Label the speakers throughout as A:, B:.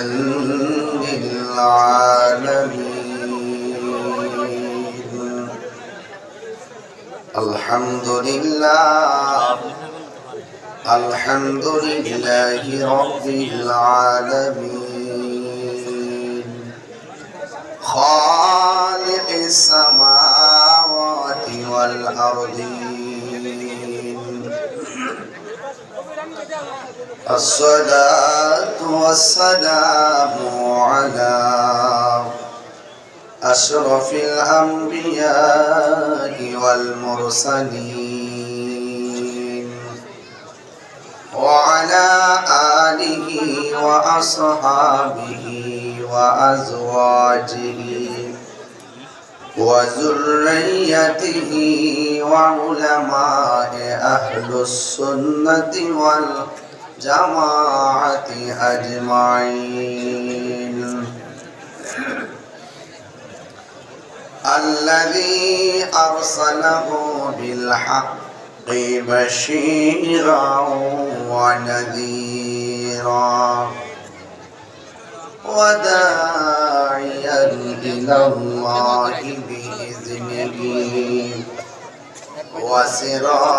A: للعالمين. الحمد لله. الحمد لله رب العالمين. خالق السماوات والأرضين. الصلاة والسلام على أشرف الأنبياء والمرسلين وعلى آله وأصحابه وأزواجه وذريته وعلماء أهل السنة والجماعة أجمعين. الذي أرسله بالحق بشيرا ونذيرا وداعيا إلى الله بإذنه وسراجا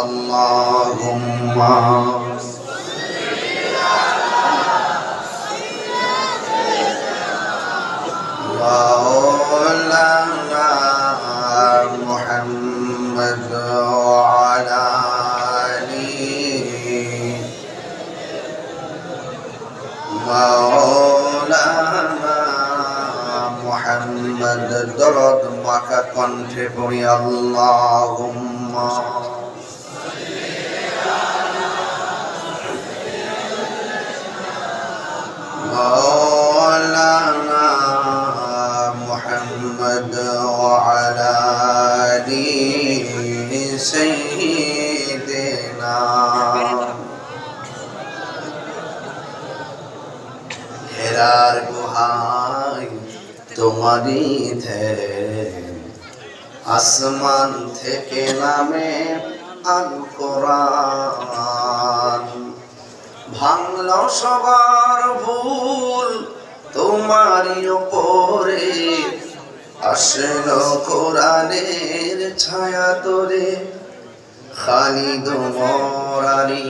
A: اللهم محمد درد মাখা কণ্ঠে পড়ি আল্লাহুম্মা مولانا محمد وعلى آل سيدنا হেরার গুহায় তোমারই ধ্যান। আসমান থেকে নামে আল ভাঙল সবার ভুল, তোমারই ওপরে আসল কোরআনের ছায়া তোরে খালি মরারি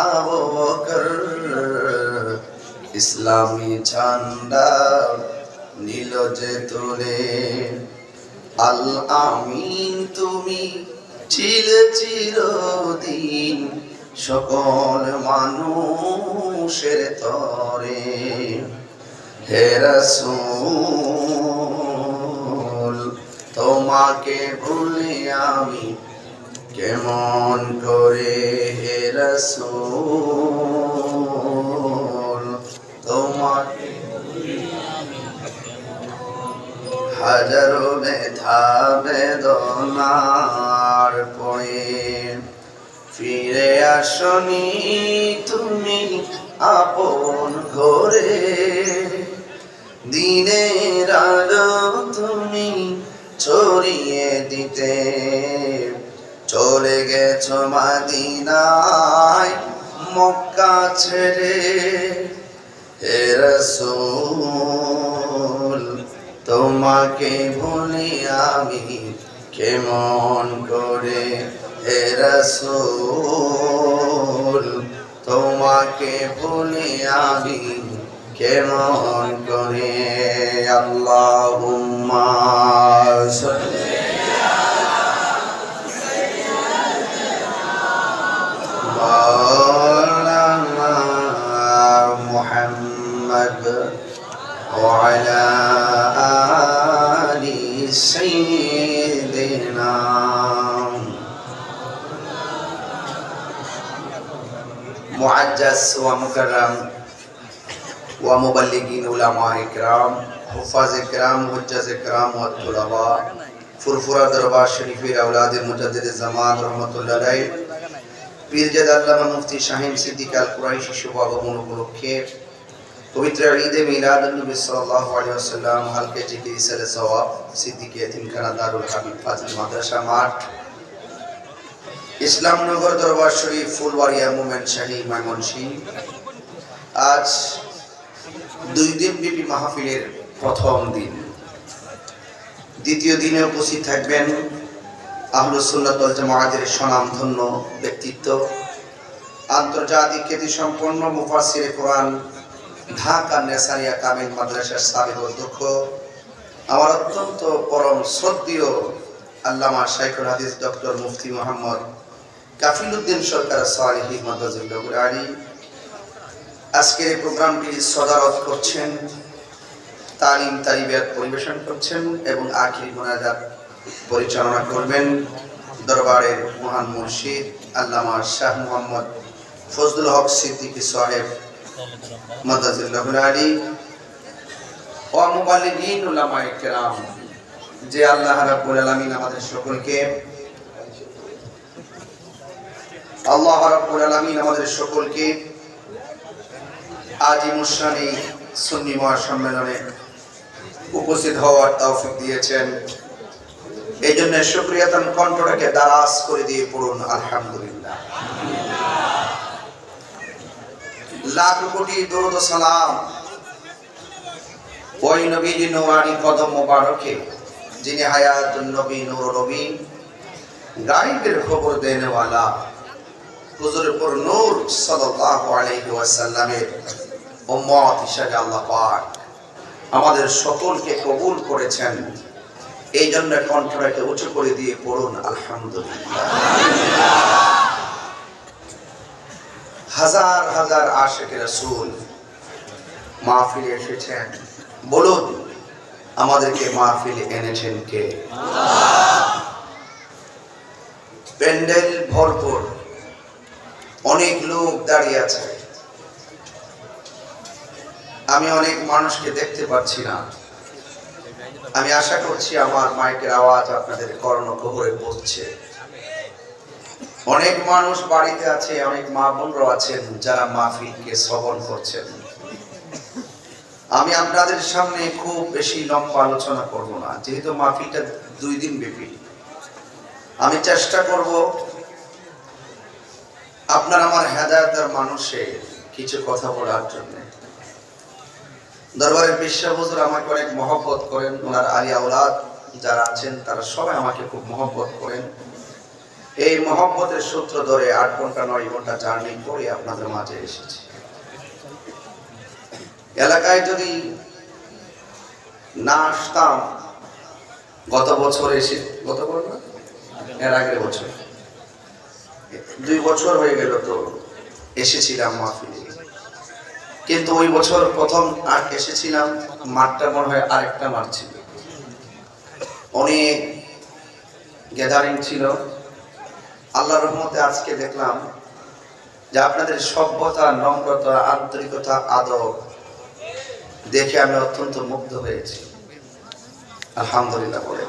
A: আবু বকর, ইসলামী ঝান্ডা নীল যে তোলে। আল আমিন, তুমি ছিলে চিরদিন সকল মানুষের তরে। হে রাসূল, তোমাকে ভুলে আমি কেমন করে? হে রাসূল তোমাকে হাজারো ব্যথা বেদনার পরে ফিরে আসনি তুমি আপন ঘরে। দিনের আলো তুমি ছড়িয়ে দিতে। চলে গেছো মাদিনায় মক্কা ছেড়ে। হে রসুল তোমাকে ভুলি আমি কেমন করে হে রসুল তোমাকে ভুলি আমি কেমন করে আল্লাহুম্মা সাল্লি مولانا محمد وعلى آل سيدنا معجز ومكرم ومبلغين علماء کرام حفاظ کرام حجاز کرام والطلباء ফুরফুরা দরবার শরীফের আওলাদের মুজাদ্দিদ জামান রহমতুল্লাহ আলাইহি পীরজাদ আল্লামা মুফতি শাহিন সিদ্দিক আল কুরাইশি শুভ আগমন উপলক্ষে পবিত্র ঈদে মিলাদ নবী সাল্লাল্লাহু আলাইহি ওয়াসাল্লাম হালকে জিকির ইসালে সওয়াব সিদ্দিক এতিমখানা দারুল হাবিব ফাজিল মাদ্রাসা, মাঠ। ইসলামনগর দরবার শরীফ, ফুলবাড়িয়া মোমেন শাহী ময়মনসিংহ আজ দুই দিন ব্যাপী মাহফিলের প্রথম দিন। দ্বিতীয় দিনে উপস্থিত থাকবেন আহলুসুল্লাতল জামায়াতের স্বনামধন্য ব্যক্তিত্ব। আন্তর্জাতিক খ্যাতি সম্পন্ন মুফাসির কোরআন ঢাকা নেসারিয়া কামিল মাদ্রাসার সাবেক অধ্যক্ষ, আমার অত্যন্ত পরম শ্রদ্ধীয় আল্লামা শাইখুল হাদিস ডক্টর মুফতি মোহাম্মদ কাফিল উদ্দিন সরকার সালিহি মাদাজুল্লাহ আলী। আজকের এই প্রোগ্রামটি সদারত করছেন, তালিম তালিবিয়াত পরিবেশন করছেন এবং আখিরি মোনাজাত পরিচালনা করবেন দরবারের মহান মুর্শিদ আল্লামা শাহ মোহাম্মদ ফজলুল হক সিদ্দিকী সাহেব। আলী মুবাল্লিগিন উলামায়ে কেরাম, যে আল্লাহ রাব্বুল আলামিন আমাদের সকলকে আল্লাহ রাব্বুল আলামিন আমাদের সকলকে আজ মুশানি সুন্নি মহাসম্মেলনে উপস্থিত হওয়ার তৌফিক দিয়েছেন। এই জন্য শুক্রিয়াতন কণ্ঠটাকে দারাজ করে দিয়ে পড়ুন, আলহামদুলিল্লাহ। লাখ কোটি দরুদ সালাম। ওই নবীজি নোয়ারি কদম মোবারকে, যিনি হায়াতুন নবী নূর নবী, গাইবের খবর দেনেওয়ালা, হুজুরপুর নূর সাল্লাল্লাহু আলাইহি ওয়াসাল্লামের উম্মত হিসেবে আল্লাহ পাক আমাদের সকলকে কবুল করেছেন। এই জন্য কণ্ঠটাকে উঁচু করে দিয়ে পড়ুন, আলহামদুলিল্লাহ। হাজার হাজার আশেখ রাসূল মাহফিলে এসেছেন। বলুন, আমাদেরকে মাহফিলে এনেছেন কে? প্যান্ডেল ভরপুর। অনেক লোক দাঁড়িয়ে আছে। আমি অনেক মানুষকে দেখতে পাচ্ছি না। আমি আশা করছি আমার মাইকের আওয়াজ আপনাদের কর্ণকোহরে পৌঁছছে অনেক মানুষ বাড়িতে আছে, অনেক মা বোনরাও আছেন যারা মাহফিলকে শ্রবণ করছেন। আমি আপনাদের সামনে খুব বেশি লম্বা আলোচনা করব না, যেহেতু মাহফিলটা দুই দিন ব্যাপী। আমি চেষ্টা করব আপনার আমার হেদায়তের মানুষে কিছু কথা বলার জন্য। দরবারের বিশ্বা হুজুর আমাকে অনেক মহব্বত করেন, ওনার আলিয়া আউলাদ যারা আছেন, তারা সবাই আমাকে খুব মহব্বত করেন। এই মহব্বতের সূত্র ধরে আট ঘণ্টা, নয় ঘণ্টা জার্নি করে আপনাদের মাঝে এসেছি। এলাকায় যদি না আসতাম, গত বছর এসে, গত বছর এর আগের বছর। দুই বছর হয়ে গেল তো এসেছিলাম মাহফিলে। কিন্তু ওই বছর প্রথম আর এসেছিলাম, মাঠটা মনে হয় আরেকটা মাঠ ছিল। অনেক গ্যাদারিং ছিল। আল্লাহ রহমতে আজকে দেখলাম যে আপনাদের সভ্যতা, নম্রতা, আন্তরিকতা আদর দেখে আমি অত্যন্ত মুগ্ধ হয়েছি। আলহামদুলিল্লাহ বলে।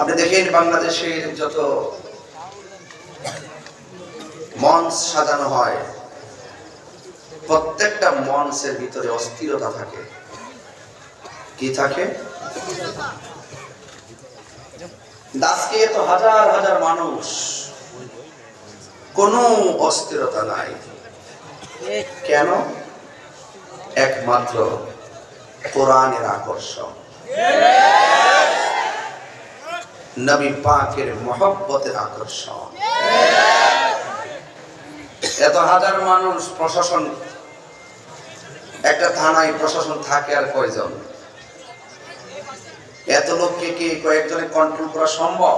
A: আপনি দেখেন বাংলাদেশের যত মঞ্চ সাজানো হয়, প্রত্যেকটা মঞ্চের ভিতরে অস্থিরতা থাকে। কি থাকে? দাসকে তো হাজার হাজার মানুষ। কোনো অস্থিরতা নাই। কেন? একমাত্র কোরআনের আকর্ষণ। নবী পাকের মহব্বতের আকর্ষণ। এত হাজার মানুষ প্রশাসন, একটা থানায় প্রশাসন থাকে আর কয়জন? এত লোককে কি কয়েকজনে কন্ট্রোল করা সম্ভব?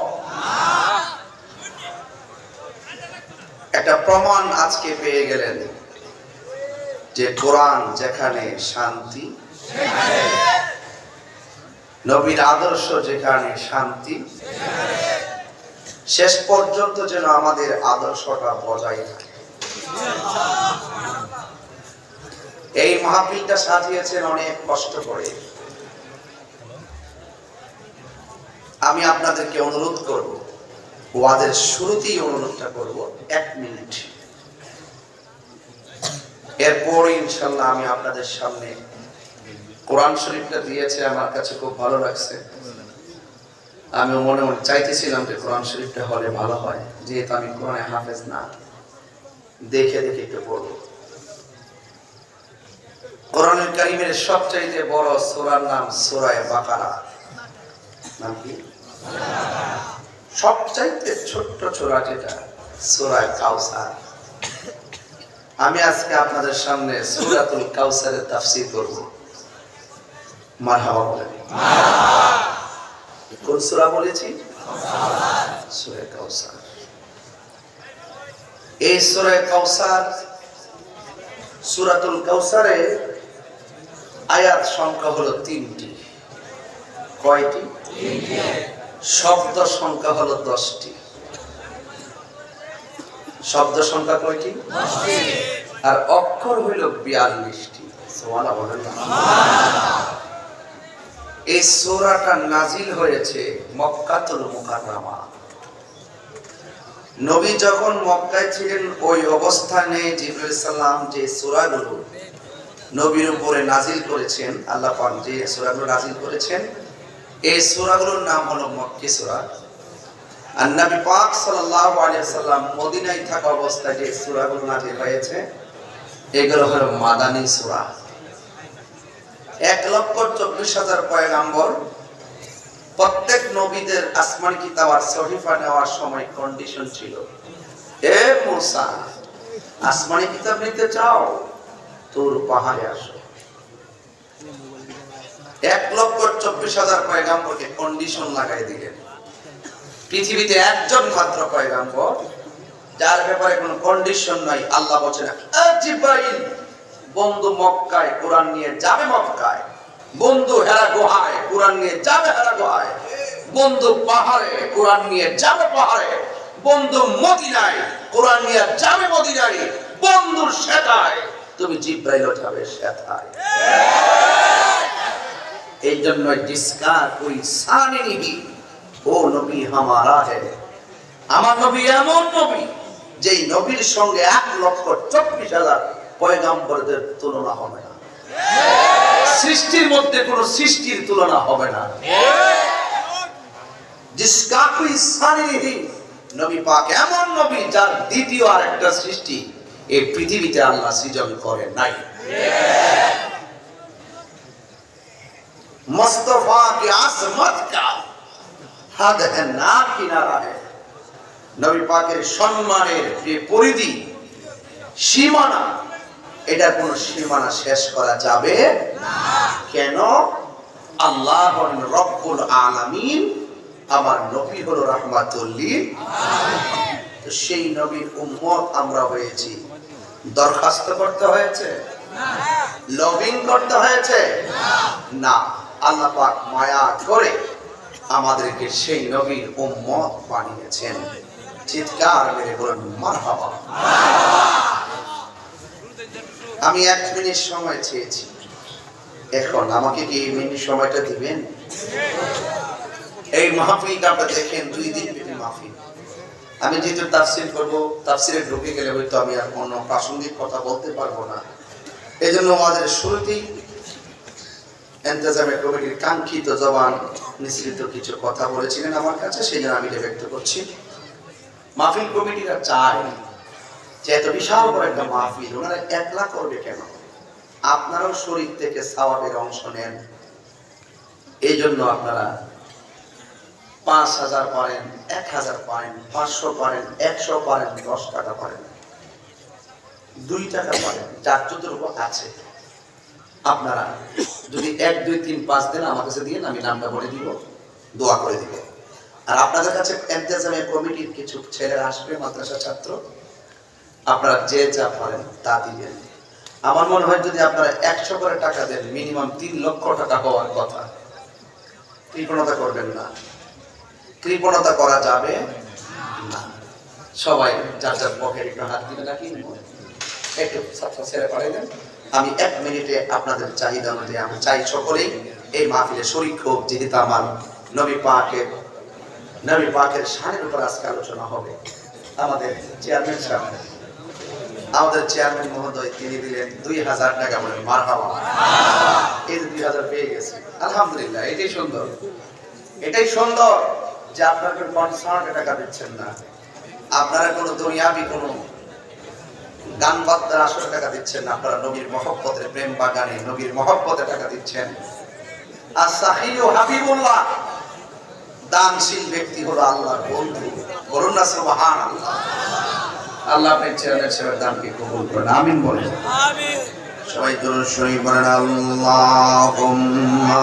A: একটা প্রমাণ আজকে পেয়ে গেলেন যে কোরআন যেখানে শান্তি, নবীর আদর্শ যেখানে শান্তি, শেষ পর্যন্ত যেন আমাদের আদর্শটা বজায় থাকে। এই মাহফিলটা সাজিয়েছেন অনেক কষ্ট করে। আমি আপনাদেরকে অনুরোধ করব ওয়াদের শুরুতেই অনুরোধটা করব, এক মিনিট। এরপর ইনশাল্লাহ আমি আপনাদের সামনে কোরআন শরীফটা দিয়েছে, আমার কাছে খুব ভালো লাগছে। আমি মনে মনে চাইতেছিলাম যে কোরআন শরীফটা হলে ভালো হয়, যেহেতু আমি কোরআনে হাফেজ না। দেখে দেখে একটু পড়ব। কোরআনের কারিমের সবচাইতে বড় সোরার নাম সোরায় বাকারা। নাম কি? সবচাইতে ছোট্ট ছোরা যেটা সূরায়ে কাউসার। আমি আজকে আপনাদের সামনে সূরাতুল কাউসারের তাফসীর করব। মারহাবা বলেন। কোন সূরা বলেছি? সূরা কাউসার। এই সূরা কাউসার, সূরাতুল কাউসারে আয়াত সংখ্যা হলো তিনটি। কয়টি? শব্দ সংখ্যা হলো দশটি। শব্দ সংখ্যা কয়টি? আর অক্ষর হইল বিয়াল্লিশটি। এই সোরাটা নাজিল হয়েছে মক্কাতুল মুকাররামা। নবী যখন মক্কায় ছিলেন, ওই অবস্থানে জিবরুল সাল্লাম যে সূরাগুলো নবীর উপরে নাজিল করেছেন, আল্লাহ পাক যে সূরাগুলো নাজিল করেছেন এই সূরাগুলোর নাম হলো মক্কি সূরা। আর নবী পাক সাল্লাল্লাহু আলাইহি সাল্লাম মদিনায় থাকা অবস্থায় যে সূরাগুলো নাজিল হয়েছে, এগুলো হলো মাদানী সূরা। এক লক্ষ চব্বিশ হাজার পয়গাম্বর, প্রত্যেক নবীদের আসমান কিতাব আর সহিফা নেওয়ার সময় কন্ডিশন ছিল। এ মুসা, আসমানি কিতাব নিতে চাও, তোর পাহাড়ে আসো। এক লক্ষ চব্বিশ হাজার পয়গাম্বরকে কন্ডিশন লাগাই দিলেন। পৃথিবীতে একজন মাত্র পয়গাম্বর, যার ব্যাপারে কোনো কন্ডিশন নাই, আল্লাহ বলছেন "এ জিব্রাইল বন্ধু মক্কায়, কোরআন নিয়ে যাবে মক্কায়। বন্ধু হেরা গোহায়, কোরআন নিয়ে যাবে হেরা গোহায়। বন্ধু পাহাড়ে, কোরআন নিয়ে যাবে পাহাড়ে। বন্ধু মদিনায়, কোরআন নিয়ে যাবে মদিনায়। বন্ধুর সেটায় তুমি জিব্রাইল যাবে সেটায় এই জন্য জিসকা কোই সানি নিবি ও নবী হামারা হে আমার নবী এমন নবী, যেই নবীর সঙ্গে এক লক্ষ চব্বিশ হাজার পয়গাম্বরদের তুলনা হবে না। সৃষ্টির মধ্যে কোন সৃষ্টির তুলনা হবে না। জিসকা কোই সানি নিবি নবী পাক এমন নবী যার দ্বিতীয় আর একটা সৃষ্টি এই পৃথিবীতে আল্লাহ সৃজন করে নাই। मुस्तफा की आजमत का हद है ना किनारा है নবী পাকের সম্মানের যে পরিধি সীমানা এটা কোন সীমানা শেষ করা যাবে কেন আল্লাহ হলেন রব্বুল আলামিন আমার নবী হলো রাহমাতুল্লিল তো সেই নবীর উম্মত আমরা হয়েছি দরখাস্ত করতে হয়েছে লবিং করতে হয়েছে না আল্লাহ পাক মায়া করে আমাদেরকে সেই নবীর উম্মত বানিয়েছেন। চিৎকার মেরে বলেন, মারহাবা। আমি এক মিনিট সময় চেয়েছি। এখন আমাকে কি এই মিনিট সময়টা দিবেন? এই মাহফিলটা আপনারা দেখেন, দুই দিন ব্যাপী মাহফিল। আমি যেহেতু তাফসির করব, তাফসিরে ঢুকে গেলে হয়তো আমি আর কোনো প্রাসঙ্গিক কথা বলতে পারব না। এই জন্য আমাদের শুরুতেই এন্তেজামে কমিটির কাঙ্ক্ষিত জবান মিশ্রিত কিছু কথা বলেছিলেন আমার কাছে সেই জন্য আমি এটা ব্যক্ত করছি। মাহফিল কমিটিরা চায় যে এত বিশাল বড় একটা মাহফিল, ওনারা একলা করবে কেন? আপনারাও শরীর থেকে সাওয়াবের অংশ নেন। এই জন্য আপনারা পাঁচ হাজার পারেন, এক হাজার পারেন, পাঁচশো পারেন, একশো পারেন, দশ টাকা পারেন। দুই টাকা পারেন, যার যতটুকু আছে। আপনারা যদি এক, দুই, তিন, পাঁচ দিন আমার কাছে দিয়ে আমি নামটা বলে দিব, দোয়া করে দিব। আর আপনাদের কাছে এন্তেজামের কমিটির কিছু ছেলেরা আসবে মাদ্রাসা ছাত্র, আপনারা যে যা পারেন তা দিবেন। আমার মনে হয় যদি আপনারা একশো করে টাকা দেন, মিনিমাম তিন লক্ষ টাকা হওয়ার কথা, কৃপণতা করবেন না। কৃপণতা করা যাবে না। সবাই যার যার পকেট একটু হাত দিবে নাকি? একটু ছাত্র ছেড়ে পাঠিয়ে দেন। আমি এক মিনিটে আপনাদের চাহিদা অনুযায়ী, আমি চাই সকলেই এই মাহফিলে শরিক হোক, যেহেতু আমার নবী পাকের নবী পাকের শানের উপর আজকে আলোচনা হবে। আমাদের চেয়ারম্যান সাহেব, আমাদের চেয়ারম্যান মহোদয়, তিনি দিলেন দুই হাজার টাকা বলে মার হাওয়া এই দুই হাজার পেয়ে গেছে। আলহামদুলিল্লাহ, এটাই সুন্দর। এটাই সুন্দর যে কোনো কনসার্টে টাকা দিচ্ছেন না। আপনারা কোনো দুনিয়াবি কোনো গান বাদ্যার আসলে টাকা দিচ্ছেন না। আপনারা নবীর মহব্বতের প্রেম বাগানে নবীর মহব্বতে টাকা দিচ্ছেন। আর সাহিল হাবিবুল্লাহ দানশীল ব্যক্তি হলো আল্লাহর বন্ধু। বলুন না সুবহান আল্লাহ আল্লাহ আপনার ছেলের ছেলের দানকে কবুল করেন। আমিন বলেন। সবাই দরুদ শরীফ বলেন আল্লাহুম্মা